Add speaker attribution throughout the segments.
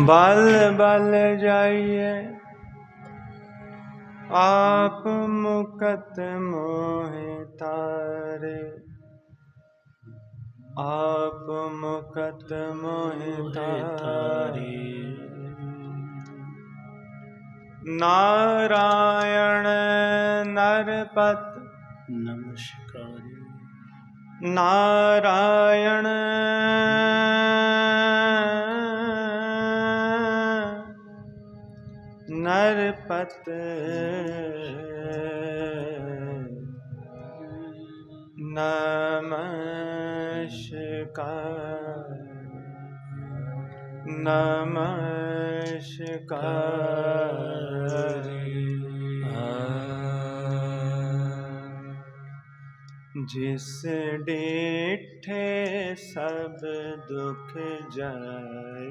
Speaker 1: ਬਲ ਬਲ ਜਾਈਏ। ਆਪ ਮੁਕਤ ਮੋਹਿ ਤਾਰੇ। ਆਪ ਮੁਕਤ ਮੋਹਿ ਤਾਰੇ। ਨਾਰਾਇਣ ਨਰਪਤ।
Speaker 2: ਨਮਸਕਾਰੀ।
Speaker 1: ਨਾਰਾਇਣ ਹਰ ਨਰਪਤ ਨਮਸਕਾਰ ਨਮਸਕਾਰ ਜਿਸ ਡੇਠੇ ਸਭ ਦੁਖ ਜਾਏ।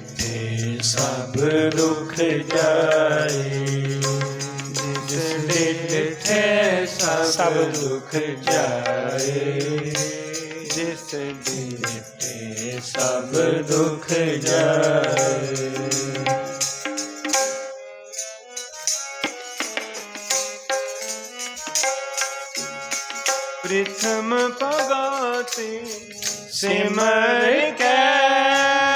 Speaker 1: ਸਭ ਦੁਖ ਜਾਏ ਜਿਸ ਡੇਠੇ ਸਭ ਦੁਖ ਜਾਏ ਜਿਸ ਡੇਠੇ ਸਭ ਦੁਖ ਜਾਏ ਪ੍ਰਥਮ ਭਗਤੀ ਸਿਮਰ ਕੇ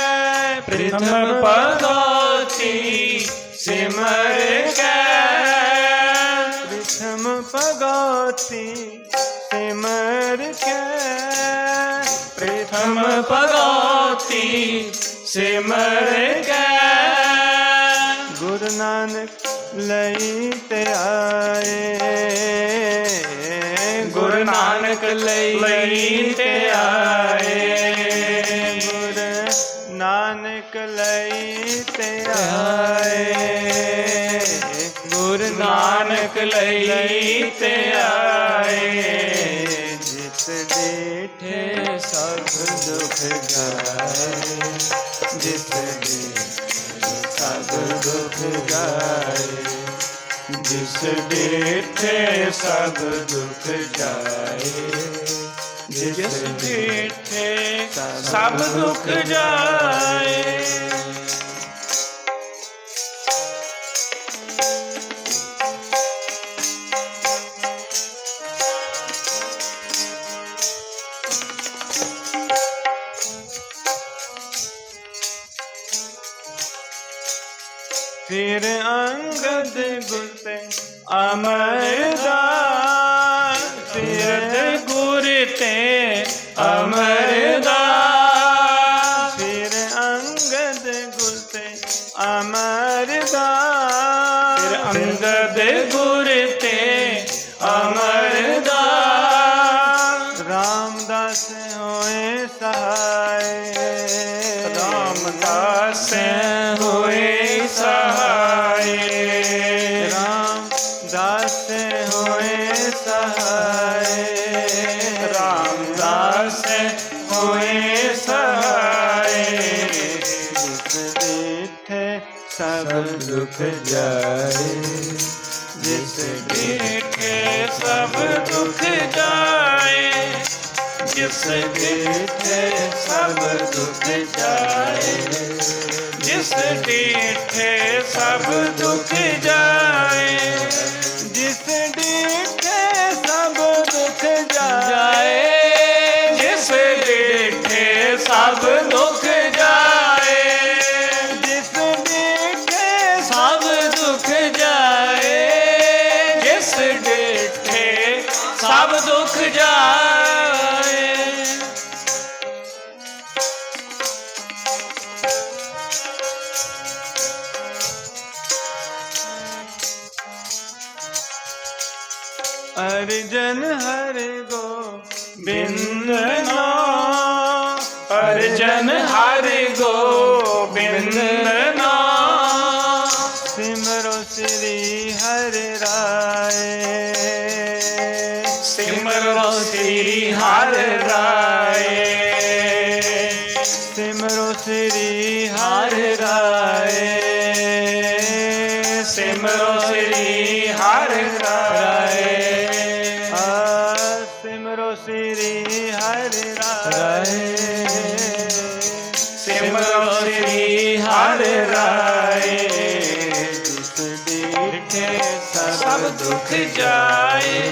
Speaker 1: ਪ੍ਰਥਮ ਭਗਤੀ ਸਿਮਰ ਕੇ। ਪ੍ਰਥਮ ਭਗਤੀ ਸਿਮਰ ਕੇ। ਪ੍ਰਥਮ ਭਗਤੀ ਸਿਮਰ ਕੇ। ਗੁਰੂ ਨਾਨਕ ਲਈ ਤੇ ਆਏ। ਗੁਰੂ ਨਾਨਕ ਲਈ ਤੇ ਆਏ। ਨਾਨਕ ਲਈ ਤੇ ਆਏ। ਗੁਰੂ ਨਾਨਕ ਲਈ ਤੇ ਆਏ। ਜਿਸ ਡੇਠੇ ਸਭ ਦੁਖ ਗਾਏ। ਜਿਸ ਡੇਠੇ ਸਭ ਦੁਖ ਗਾਏ। ਜਿਸ ਡੇਠੇ ਸਭ ਦੁਖ ਜਾਏ ਜਿਸ ਡੇਠੇ ਸਭ ਦੁਖ ਜਾਏ ਫਿਰ ਅੰਗਦ ਗੁਰ ਤੇ ਅਮਰਦਾਸ ਅਮਰਦਾਸ ਫਿਰ ਅੰਗਦ ਗੁਰ ਤੇ ਅਮਰਦਾਸ ਰਾਮਦਾਸ ਹੋਏ ਸਹਾਏ। ਰਾਮਦਾਸ ਹੋਏ ਸਹਾਏ। ਦੁਖ ਜਾਏ। ਜਿਸ ਦੇਖੇ ਸਭ ਦੁਖ ਜਾਏ, ਜਿਸ ਦੇਖੇ ਸਭ ਦੁਖ ਜਾਏ। ਜਿਸ ਡੀਠੇ ਸਭ ਦੁਖ ਜਾਏ। ਸਭ ਦੁੱਖ ਜਾਏ। ਅਰਜਨ ਹਰ ਗੋਬਿੰਦ ਨਾਮ ਅਰਜਨ ਹਰ ਗੋਬਿੰਦ ਸ੍ਰੀ ਹਰਿ ਰਾਏ ਸਿਮਰੋ ਸ੍ਰੀ ਹਰਿ ਰਾਏ ਸਿਮਰੋ ਸ੍ਰੀ ਹਰਿ ਰਾਏ ਆ ਸਿਮਰੋ ਸ੍ਰੀ ਹਰਿ ਰਾਏ ਸਿਮਰੋ ਸ੍ਰੀ ਹਰਿ ਰਾਏ ਜਿਸ ਦੇਖੇ ਸਭ ਦੁੱਖ ਜਾਏ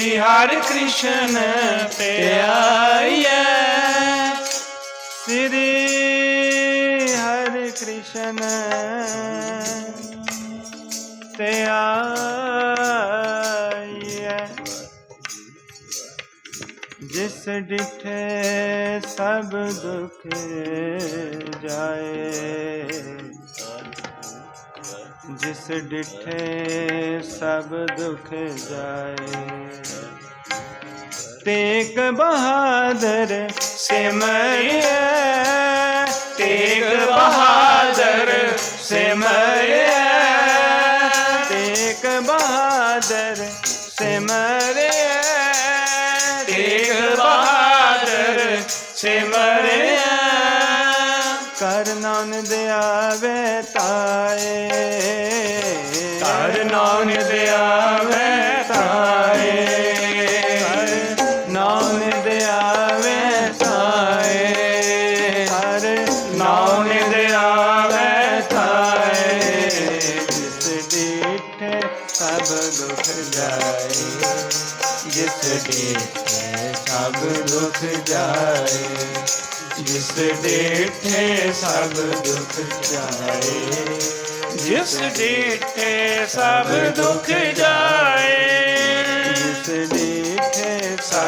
Speaker 1: ਸ੍ਰੀ ਹਰਿ ਕ੍ਰਿਸ਼ਨ ਤੇ ਸ੍ਰੀ ਹਰਿ ਕ੍ਰਿਸ਼ਨ ਤੇ ਜਿਸ ਡਿਠੇ ਸਭ ਦੁੱਖ ਜਾਏ। ਜਿਸ ਡਿਠੇ ਸਭ ਦੁਖ ਜਾਏ। ਤੇਗ ਬਹਾਦਰ ਸਿਮਰਿਏ ਤੇਗ ਬਹਾਦਰ ਸਿਮਰਿਏ ਤੇਗ ਬਹਾਦਰ ਸਿਮਰਿਏ ਤੇਗ ਬਹਾਦਰ ਸਿਮਰਿਏ ਕਰ ਨਾਨਕ ਆਵੇ ਤਾਏ ਆਵੇ ਤਾਏ, ਹਰ ਨਾਨਕ ਆਵੇ ਤਾਏ। ਜਿਸ ਡਿਠੇ ਸਭ ਦੁਖ ਜਾਏ, ਜਿਸ ਡਿਠੇ ਸਭ ਦੁਖ ਜਾਏ, ਜਿਸ ਡੇਠੇ ਸਭ ਦੁਖ ਜਾਏ, ਜਿਸ ਡੇਠੇ ਸਭ ਦੁਖ ਜਾਏ। ਜਿਸ ਡੇਠੇ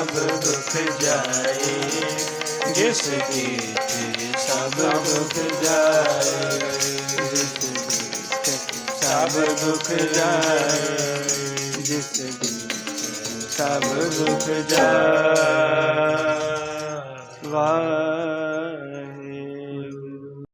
Speaker 1: ਸਭ ਦੁੱਖ ਜਾਏ ਜਿਸ ਗੀਤ ਸਭ ਦੁੱਖ ਜਾਏ ਜਿਸ ਗੀਤ ਸਭ ਦੁੱਖ ਜਾਏ ਜਿਸ ਗੀਤ ਸਭ ਦੁੱਖ ਜਾਏ ਵਾਹ